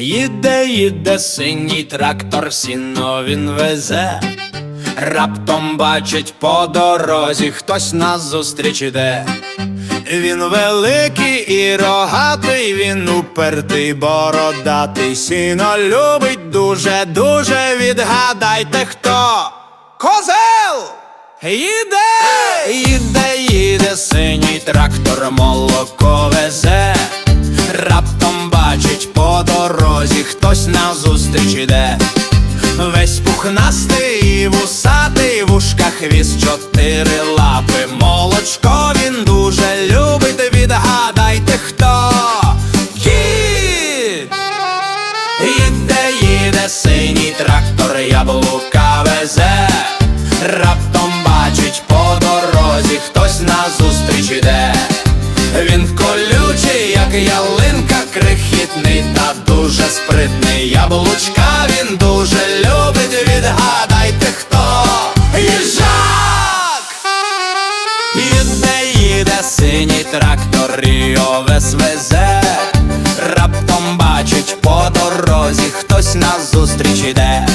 Їде, їде синій трактор, сіно він везе. Раптом бачить по дорозі, хтось назустріч іде. Він великий і рогатий, він упертий, бородатий, сіно любить дуже, дуже відгадайте хто. Козел! Їде, їде, їде синій трактор, молоко везе. Пухнастий вусатий, в ушках віз чотири лапи. Молочко він дуже і везе. Раптом бачить по дорозі, хтось назустріч іде.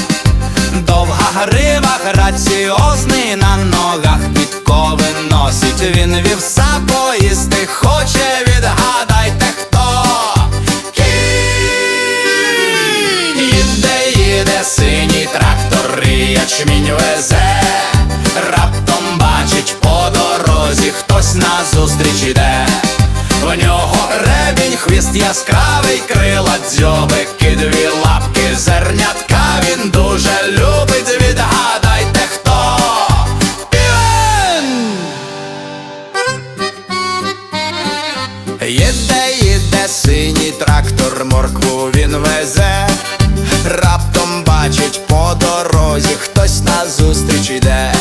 Довга грива, граціозний на ногах підкови носить. Він вівса поїсти хоче, відгадайте хто. Кінь! Їде, їде синій трактор, ячмінь везе. В нього гребінь, хвіст яскравий, крила дзьобики, дві лапки, зернятка він дуже любить, відгадайте хто. Півень! Їде, їде синій трактор, моркву він везе. Раптом бачить по дорозі, хтось назустріч іде.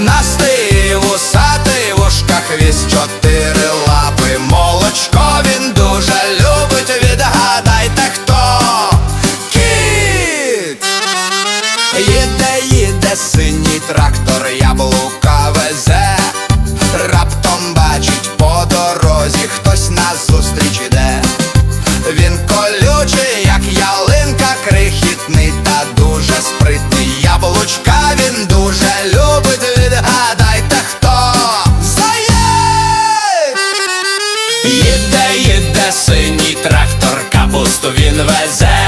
І вусатий, в ушках віз чотири лапи. Молочко він дуже любить, відгадайте хто. Кіт! Їде, їде синій трактор, капусту він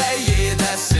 все їде си.